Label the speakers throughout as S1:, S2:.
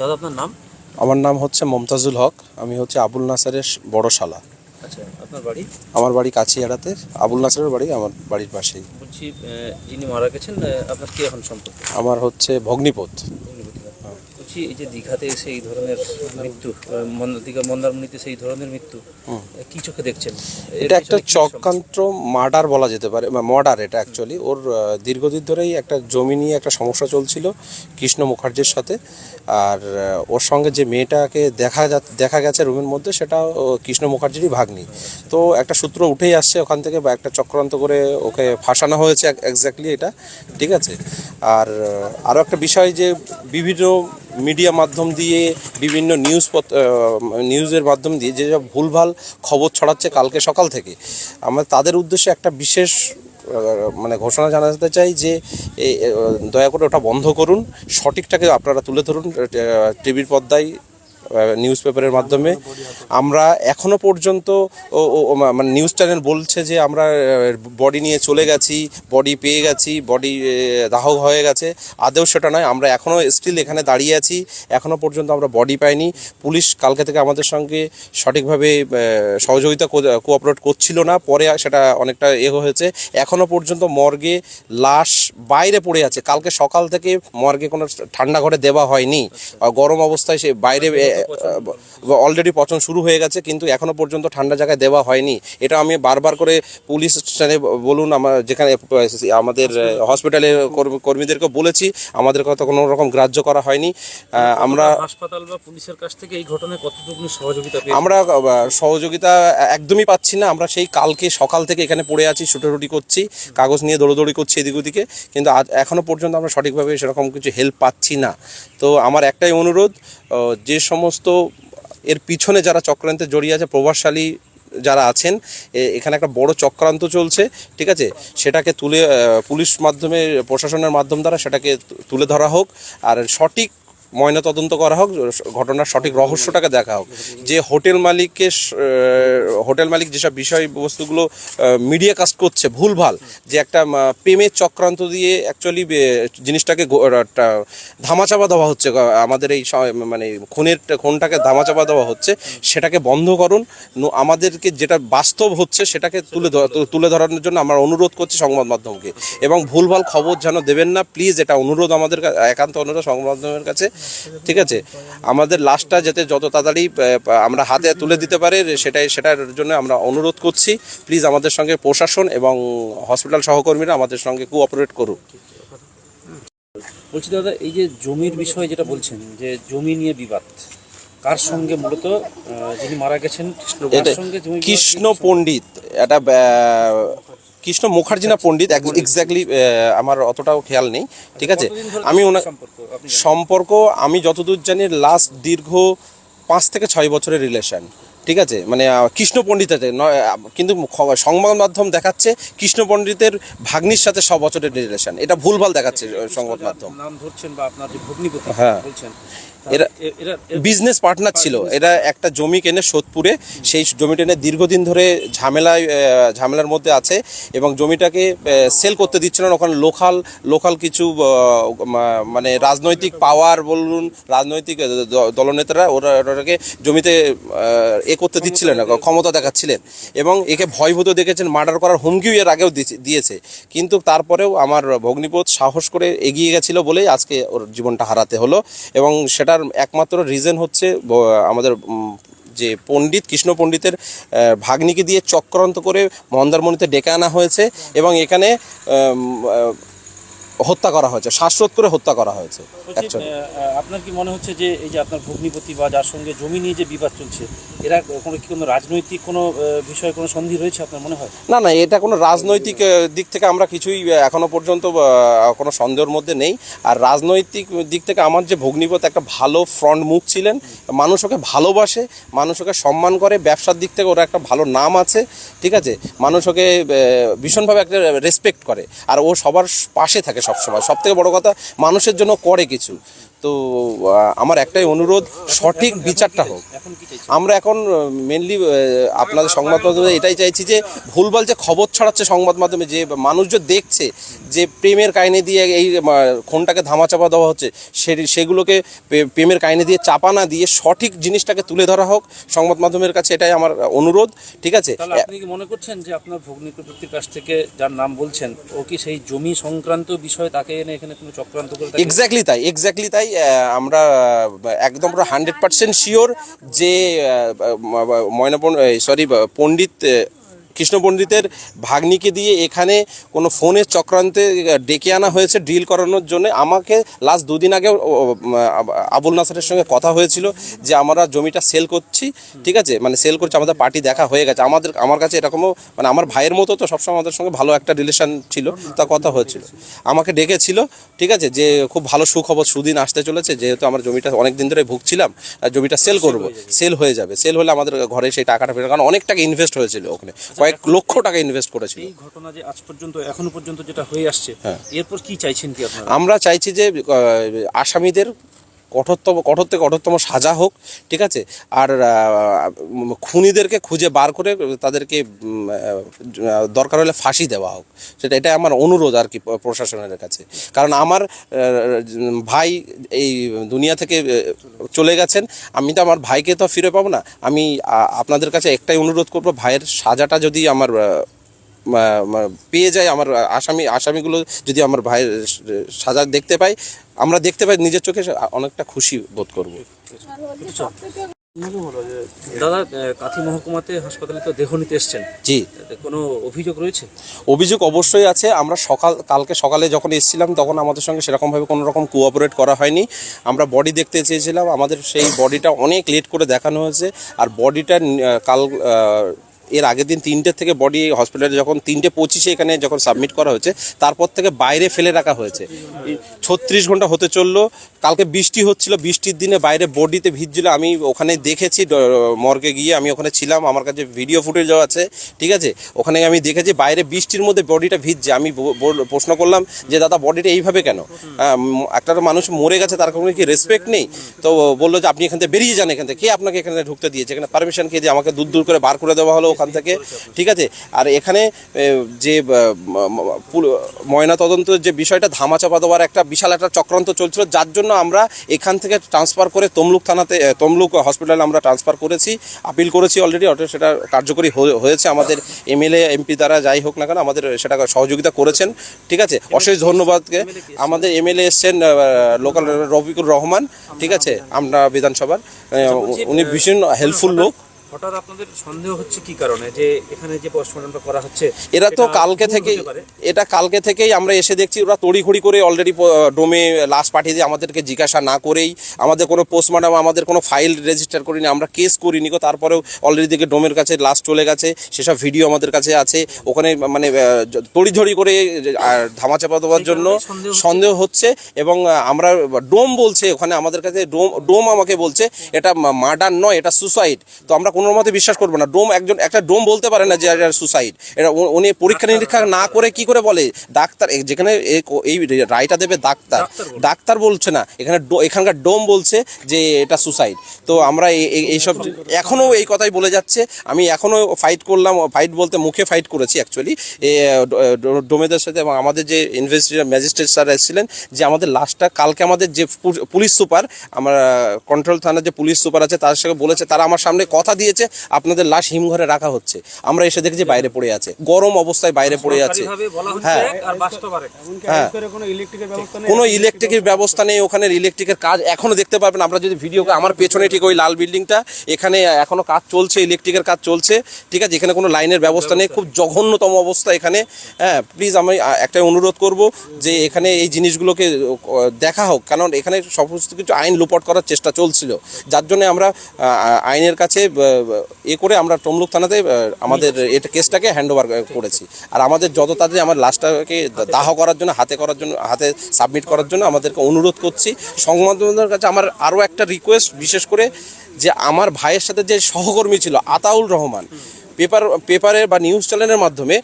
S1: দাদা আপনার নাম?
S2: আমার নাম হচ্ছে মমতাজুল হক। আমি হচ্ছে আবুল নাসারের বড় শালা
S1: আচ্ছা আপনার বাড়ি?
S2: আমার বাড়ি কাছিয়াড়াতে। আবুল নাসারের বাড়ি আমার বাড়ির পাশেই।
S1: বলছি যিনি মারা গেছেন আপনার কি এখন সম্পর্ক?
S2: আমার হচ্ছে ভগ্নিপথ
S1: বলছি এই যে দীঘাতে এসে এই ধরনের মৃত্যু দীঘা মন্দারমণিতে সেই ধরনের মৃত্যু। কি চোখে দেখছেন?
S2: এটা একটা চক্রান্ত মার্ডার বলা যেতে পারে মর্ডার এটা অ্যাকচুয়ালি ওর দীর্ঘদিন ধরেই একটা জমি নিয়ে একটা সমস্যা চলছিল কৃষ্ণ মুখার্জির সাথে। আর ওর সঙ্গে যে মেয়েটাকে দেখা যা দেখা গেছে রুমের মধ্যে সেটা কৃষ্ণ মুখার্জিরই ভাগ্নি। তো একটা সূত্র উঠেই আসছে ওখান থেকে বা একটা চক্রান্ত করে ওকে ফাঁসানো হয়েছে এক্স্যাক্টলি এটা ঠিক আছে? আর আরও একটা বিষয় যে বিভিন্ন মিডিয়া মাধ্যম দিয়ে, বিভিন্ন নিউজ নিউজের মাধ্যম দিয়ে যেসব ভুলভাল খবর ছড়াচ্ছে কালকে সকাল থেকে। আমরা তাদের উদ্দেশ্যে একটা বিশেষ মানে ঘোষণা জানাতে চাই যে দয়া করে ওটা বন্ধ করুন। সঠিকটাকে আপনারা তুলে ধরুন টিভির পর্দায় নিউজ পেপারের মাধ্যমে। আমরা এখনও পর্যন্ত মানে নিউজ চ্যানেল বলছে যে আমরা বডি নিয়ে চলে গেছি বডি পেয়ে গেছি বডি দাহ হয়ে গেছে। আদেও সেটা নয়, আমরা এখনও স্টিল এখানে দাঁড়িয়ে আছি এখনও পর্যন্ত আমরা বডি পাইনি। পুলিশ কালকে থেকে আমাদের সঙ্গে সঠিকভাবে সহযোগিতা কোঅপারেট করছিল না, পরে সেটা অনেকটা এ হয়েছে। এখনও পর্যন্ত মর্গে লাশ বাইরে পড়ে আছে। কালকে সকাল থেকে মর্গে কোনো ঠান্ডা ঘরে দেওয়া হয়নি। গরম অবস্থায় সে বাইরে অলরেডি পচন শুরু হয়ে গেছে কিন্তু এখনও পর্যন্ত ঠান্ডা জায়গায় দেওয়া হয়নি। এটা আমি বারবার করে পুলিশ স্টেশনে বলুন আমার যেখানে আমাদের হসপিটালের কর্মীদেরকে বলেছি আমাদের কথা কোনো রকম গ্রাহ্য করা হয়নি। আমরা
S1: হাসপাতাল বা পুলিশের কাছ থেকে এই ঘটনায় কতটুকু সহযোগিতা
S2: আমরা সহযোগিতা একদমই পাচ্ছি না। আমরা সেই কালকে সকাল থেকে এখানে পড়ে আছি ছুটোছুটি করছি কাগজ নিয়ে দৌড়োদৌড়ি করছি এদিক ওদিকে কিন্তু আজ এখনও পর্যন্ত আমরা সঠিকভাবে সেরকম কিছু হেল্প পাচ্ছি না। তো আমার একটাই অনুরোধ যে সমস্ত এর পিছনে যারা চক্রান্তে জড়িয়ে আছে, প্রভাবশালী যারা আছেন এখানে একটা বড় চক্রান্ত চলছে, ঠিক আছে? সেটাকে তুলে পুলিশ মাধ্যমে, প্রশাসনের মাধ্যম দ্বারা সেটাকে তুলে ধরা হোক। আর সঠিক ময়না তদন্ত করা হোক, ঘটনার সঠিক রহস্যটাকে দেখা হোক। যে হোটেল মালিককে হোটেল মালিক যেসব বিষয়বস্তুগুলো মিডিয়া কাস্ট করছে, ভুলভাল, যে একটা প্রেমের চক্রান্ত দিয়ে অ্যাকচুয়ালি জিনিসটাকে ধামাচাপা দেওয়া হচ্ছে। আমাদের এই মানে খুনের খুনটাকে ধামাচাপা দেওয়া হচ্ছে। সেটাকে বন্ধ করুন। আমাদেরকে যেটা বাস্তব হচ্ছে, সেটাকে তুলে তুলে ধরানোর জন্য আমরা অনুরোধ করছি সংবাদ মাধ্যমকে। এবং ভুলভাল খবর যেন দেবেন না প্লিজ এটা অনুরোধ আমাদের একান্ত অনুরোধ সংবাদ মাধ্যমের কাছে। ঠিক আছে? আমাদের লাশটা যাতে যত তাড়াতাড়ি আমরা হাতে তুলে দিতে পারে সেটাই সেটার জন্য আমরা অনুরোধ করছি। প্লিজ আমাদের সঙ্গে প্রশাসন এবং হসপিটাল সহকর্মীরা আমাদের সঙ্গে কোঅপারেট করুক।
S1: বলছি দাদা এই যে জমির বিষয়ে যেটা বলছেন যে জমি নিয়ে বিবাদ কার সঙ্গে মূলত যিনি মারা গেছেন কৃষ্ণ?
S2: পণ্ডিত এটা কৃষ্ণ মুখার্জি। না পণ্ডিত এক্স্যাক্টলি আমার অতটাও খেয়াল নেই ঠিক আছে? আমি ওনার
S1: সম্পর্ক?
S2: আমি যতদূর জানি লাস্ট দীর্ঘ পাঁচ থেকে ছয় বছরের রিলেশন ঠিক আছে? মানে কৃষ্ণ পণ্ডিতের কিন্তু সংবাদ মাধ্যম দেখাচ্ছে কৃষ্ণ পণ্ডিতের ভাগ্নির সাথে ছ বছরের রিলেশন এটা ভুলভাল দেখাচ্ছে সংবাদ মাধ্যম।
S1: নাম ধরছেন বা আপনার যে ভগ্নিপতি
S2: হ্যাঁ।
S1: বলছেন
S2: এরা-
S1: এরা
S2: বিজনেস পার্টনার ছিল। এরা একটা জমি কেনে সোদপুরে সেই জমিটা নিয়ে দীর্ঘদিন ধরে ঝামেলায় ঝামেলার মধ্যে আছে এবং জমিটাকে সেল করতে দিচ্ছে না ওখানে লোকাল লোকাল কিছু মানে রাজনৈতিক পাওয়ার বলুন রাজনৈতিক দলনেতারা ওরা ওটাকে জমিতে এ করতে দিচ্ছিলেন না ক্ষমতা দেখাচ্ছিলেন। এবং একে ভয়ভূত দেখেছেন মার্ডার করার হুমকিও এর আগেও দিয়েছে। কিন্তু তারপরেও আমার ভগ্নিপথ সাহস করে এগিয়ে গেছিল বলেই আজকে ওর জীবনটা হারাতে হলো এবং সেটার একমাত্র রিজন হচ্ছে আমাদের যে পণ্ডিত, কৃষ্ণ পণ্ডিতের ভাগ্নিকে দিয়ে চক্রান্ত করে মন্দারমণিতে ডেকে আনা হয়েছে এবং এখানে হত্যা করা হয়েছে শ্বাসরোধ করে হত্যা করা হয়েছে
S1: আপনার কি মনে হচ্ছে যে এই যে আপনার ভগ্নিপতি বা যার সঙ্গে জমি নিয়ে যে বিবাদ চলছে এরা কোনো কি কোনো রাজনৈতিক কোনো বিষয়ে কোনো সন্ধি রয়েছে আপনার মনে হয়?
S2: না না এটা কোনো রাজনৈতিক দিক থেকে আমরা কিছুই এখনও পর্যন্ত কোনো সন্দেহের মধ্যে নেই। আর রাজনৈতিক দিক থেকে আমার যে ভগ্নিপথ একটা ভালো ফ্রন্ট মুখ ছিলেন মানুষ ওকে ভালোবাসে মানুষ ওকে সম্মান করে ব্যবসার দিক থেকে ওরা একটা ভালো নাম আছে ঠিক আছে? মানুষ ওকে ভীষণভাবে একটা রেসপেক্ট করে আর ও সবার পাশে থাকে সবসময়। সব থেকে বড় কথা মানুষের জন্য করে কিছু। তো আমার একটাই অনুরোধ সঠিক বিচারটা হোক। আমরা এখন মেনলি আপনাদের সংবাদ মাধ্যমে এটাই চাইছি যে ভুলভাল যে খবর ছড়াচ্ছে সংবাদ মাধ্যমে যে মানুষ যে দেখছে যে প্রেমের কাহিনী দিয়ে এই খুনটাকে ধামাচাপা দেওয়া হচ্ছে সে সেগুলোকে প্রেমের কাহিনী দিয়ে চাপা না দিয়ে সঠিক জিনিসটাকে তুলে ধরা হোক সংবাদ মাধ্যমের কাছে এটাই আমার অনুরোধ ঠিক আছে?
S1: আপনি কি মনে করছেন যে আপনার ভগ্নিপতির কাছ থেকে যার নাম বলছেন ও কি সেই জমি সংক্রান্ত বিষয়ে তাকে এনে এখানে কোনো চক্রান্ত করে
S2: এক্স্যাক্টলি তাই এক্স্যাক্টলি তাই। আমরা একদম পুরো হান্ড্রেড পার্সেন্ট শিওর যে ময়নাপন সরি পণ্ডিত কৃষ্ণ পণ্ডিতের ভাগ্নিকে দিয়ে এখানে কোনো ফোনের চক্রান্তে ডেকে আনা হয়েছে ডিল করানোর জন্য। আমাকে লাস্ট দুদিন আগে আবুল নাসারের সঙ্গে কথা হয়েছিল যে আমরা জমিটা সেল করছি ঠিক আছে? মানে সেল করছি আমাদের পার্টি দেখা হয়ে গেছে। আমাদের আমার কাছে এরকমও মানে আমার ভাইয়ের মতো তো সবসময় আমাদের সঙ্গে ভালো একটা রিলেশন ছিল তা কথা হয়েছিল। আমাকে ডেকেছিল ঠিক আছে? যে খুব ভালো সুখবর সুদিন আসতে চলেছে যেহেতু আমার জমিটা অনেক দিন ধরে ভুগছিলাম আর জমিটা সেল করব। সেল হয়ে যাবে। সেল হলে আমাদের ঘরে সেই টাকাটা ফেরত কারণ অনেক টাকা ইনভেস্ট হয়েছিল ওখানে। কয়েক লক্ষ টাকা ইনভেস্ট করেছিল।
S1: এই ঘটনা যে আজ পর্যন্ত এখনও পর্যন্ত যেটা হয়ে আসছে
S2: হ্যাঁ।
S1: এরপর কি চাইছেন কি আপনারা?
S2: আমরা চাইছি যে আসামিদের কঠোরতম কঠোর থেকে কঠোরতম সাজা হোক, ঠিক আছে? আর খুনিদেরকে খুঁজে বার করে তাদেরকে দরকার হলে ফাঁসি দেওয়া হোক। সেটা, এটাই আমার অনুরোধ আর কি প্রশাসনের কাছে। কারণ আমার ভাই এই দুনিয়া থেকে চলে গেছেন। আমি তো আমার ভাইকে তো ফিরে পাবো না। আমি আপনাদের কাছে একটাই অনুরোধ করব, ভাইয়ের সাজাটা যদি আমার পেয়ে যায় আমার আসামি আসামিগুলো যদি আমার ভাইয়ের সাজা দেখতে পাই আমরা দেখতে পাই নিজের চোখে অনেকটা খুশি বোধ করব।
S1: দাদা কাথি মহকুমাতে হাসপাতালে তো দেহ নিতে এসছেন।
S2: জি।
S1: কোনো অভিযোগ রয়েছে?
S2: অভিযোগ অবশ্যই আছে। আমরা সকাল কালকে সকালে যখন এসেছিলাম তখন আমাদের সঙ্গে সেরকমভাবে কোনো রকম কোঅপারেট করা হয়নি। আমরা বডি দেখতে চেয়েছিলাম। আমাদের সেই বডিটা অনেক লেট করে দেখানো হয়েছে। আর বডিটা কাল এর আগের দিন তিনটে থেকে বডি হসপিটালে যখন তিনটে পঁচিশে এখানে যখন সাবমিট করা হয়েছে, তারপর থেকে বাইরে ফেলে রাখা হয়েছে। ছত্রিশ ঘণ্টা হতে চলল, কালকে বৃষ্টি হচ্ছিল, বৃষ্টির দিনে বাইরে বডিতে ভিজছিল। আমি ওখানে দেখেছি মর্গে গিয়ে আমি ওখানে ছিলাম, আমার কাছে ভিডিও ফুটেজও আছে, ঠিক আছে? ওখানে আমি দেখেছি, বাইরে বৃষ্টির মধ্যে বডিটা ভিজছে। আমি প্রশ্ন করলাম যে, দাদা বডিটা এইভাবে কেন? একটা মানুষ মরে গেছে, তার কোনো কি রেসপেক্ট নেই? তো বলল যে, আপনি এখান থেকে বেরিয়ে যান এখান থেকে। কে আপনাকে এখানে ঢুকতে দিয়েছে? এখানে পারমিশন কে দিয়ে আমাকে দূর দূর করে বার করে দেওয়া হলো ওখান থেকে, ঠিক আছে? আর এখানে যে ময়না তদন্তের যে বিষয়টা ধামাচাপা দেওয়ার একটা বিশাল একটা চক্রান্ত চলছিল, যার জন্য আমরা এখান থেকে ট্রান্সফার করে তমলুক থানাতে তমলুক হসপিটালে আমরা ট্রান্সফার করেছি, আপিল করেছি অলরেডি অর্থাৎ সেটা কার্যকরী হয়ে- হয়েছে আমাদের এমএলএ, এমপি দ্বারা যাই হোক না কেন, আমাদের সেটা সহযোগিতা করেছেন, ঠিক আছে? অশেষ ধন্যবাদকে। আমাদের এমএলএ এসছেন লোকাল রফিকুর রহমান, ঠিক আছে? আমরা বিধানসভার উনি ভীষণ হেল্পফুল লোক।
S1: হঠাৎ আপনাদের সন্দেহ হচ্ছে কি কারণে যে এখানে যে পোস্টমর্টমটা করা হচ্ছে
S2: এরা তো কালকে থেকেই এটা কালকে থেকেই আমরা এসে দেখছি ওরা তড়িঘড়ি করে অলরেডি ডোমে লাশ পাঠিয়ে দিয়ে আমাদেরকে জিজ্ঞাসা না করেই আমাদের কোনো পোস্টমর্টম আমাদের কোনো ফাইল রেজিস্টার করিনি আমরা কেস করিনি তারপরেও অলরেডি দেখে ডোমের কাছে লাশ চলে গেছে সেসব ভিডিও আমাদের কাছে আছে ওখানে মানে জ- করে ধামাচাপা দেওয়ার জন্য
S1: সন্দেহ হচ্ছে।
S2: এবং আমরা ডোম বলছে ওখানে আমাদের কাছে ডোম ডোম আমাকে বলছে এটা মার্ডার নয় এটা সুসাইড তো আমরা কোনো মতে বিশ্বাস করব না। ডোম একজন একটা ডোম বলতে পারে না যে এটা সুসাইড এটা উনি পরীক্ষা নিরীক্ষা না করে কি করে বলে? ডাক্তার যেখানে এই রায়টা দেবে ডাক্তার।
S1: ডাক্তার বলছে।
S2: না এখানে এখানকার ডোম বলছে যে এটা সুসাইড তো আমরা এই- এই- এইসব এখনও এই কথাই বলে যাচ্ছে। আমি এখনও ফাইট করলাম ফাইট বলতে মুখে ফাইট করেছি অ্যাকচুয়ালি ডোমেদের সাথে এবং আমাদের যে ইনভেস্টিগেশন ম্যাজিস্ট্রেট স্যার এসেছিলেন যে আমাদের লাস্টটা কালকে আমাদের যে পুলিশ সুপার আমার কন্ট্রোল থানার যে পুলিশ সুপার আছে তার সঙ্গে বলেছে তারা আমার সামনে কথা দিয়েছে আপনাদের লাশ হিমঘরে রাখা হচ্ছে। আমরা এসে দেখছি বাইরে পড়ে আছে। গরম অবস্থায় বাইরে পড়ে আছে।
S1: সরকারিভাবে বলা হচ্ছে
S2: হ্যাঁ। হ্যাঁ।
S3: কোনো ইলেকট্রিকের ব্যবস্থা নেই?
S2: কোনো ইলেকট্রিকের ব্যবস্থা নেই ওখানে ইলেকট্রিকের কাজ এখনও দেখতে পারবেন। আমরা যদি ভিডিও আমার পেছনে ঠিক ওই লাল বিল্ডিংটা এখানে এখনও কাজ চলছে ইলেকট্রিকের কাজ চলছে। ঠিক আছে এখানে কোনো লাইনের ব্যবস্থা নেই। খুব জঘন্যতম অবস্থা এখানে। হ্যাঁ প্লিজ আমি একটাই অনুরোধ করব যে এখানে এই জিনিসগুলোকে দেখা হোক। কারণ এখানে সমস্ত কিছু আইন লোপট করার চেষ্টা চলছিল। যার জন্য আমরা আইনের কাছে এ করে আমরা তমলুক থানাতে আমাদের এটা কেসটাকে হ্যান্ড ওভার করেছি। আর আমাদের যত তাড়াতাড়ি আমার লাশটাকে দাহ করার জন্য, হাতে করার জন্য, হাতে সাবমিট করার জন্য আমাদেরকে অনুরোধ করছি। সংবাদমাধ্যমের কাছে আমার আরও একটা রিকোয়েস্ট বিশেষ করে যে আমার ভাইয়ের সাথে যে সহকর্মী ছিল আতাউল রহমান পেপার পেপারের বা নিউজ চ্যানেলের মাধ্যমে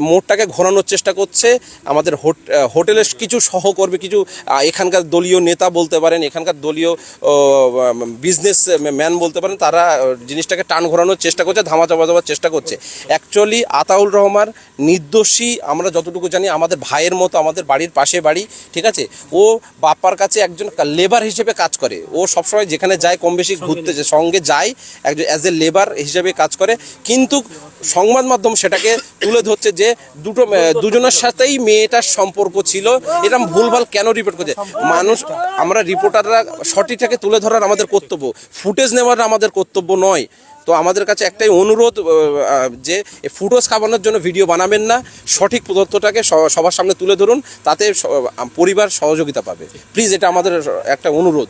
S2: মোড়টাকে ঘোরানোর চেষ্টা করছে, আমাদের হোট- হোটেলের কিছু সহকর্মী, কিছু এখানকার দলীয় নেতা বলতে পারেন, এখানকার দলীয় বিজনেস ম্যান বলতে পারেন, তারা জিনিসটাকে টান ঘোরানোর চেষ্টা করছে, ধামা চাপা দেওয়ার চেষ্টা করছে। অ্যাকচুয়ালি আতাউল রহমান নির্দোষী, আমরা যতটুকু জানি, আমাদের ভাইয়ের মতো, আমাদের বাড়ির পাশে বাড়ি, ঠিক আছে? ও বাপ্পার কাছে একজন লেবার হিসেবে কাজ করে। ও সবসময় যেখানে যায় কম বেশি ঘুরতে সঙ্গে যায়, একজন অ্যাজ এ লেবার হিসেবে কাজ করে। কিন্তু সংবাদ মাধ্যম সেটাকে তুলে ধরছে যে দুটো দুজনের সাথেই মেয়েটার সম্পর্ক ছিল। এরকম ভুলভাল কেন রিপোর্ট করছে? মানুষ, আমরা রিপোর্টাররা সঠিকটাকে তুলে ধরার আমাদের কর্তব্য। ফুটেজ নেওয়ার আমাদের কর্তব্য নয়। তো আমাদের কাছে একটাই অনুরোধ যে ফুটোজ খাবানোর জন্য ভিডিও বানাবেন না। সঠিক তথ্যটাকে সবার সামনে তুলে ধরুন। তাতে পরিবার সহযোগিতা পাবে। প্লিজ এটা আমাদের একটা অনুরোধ।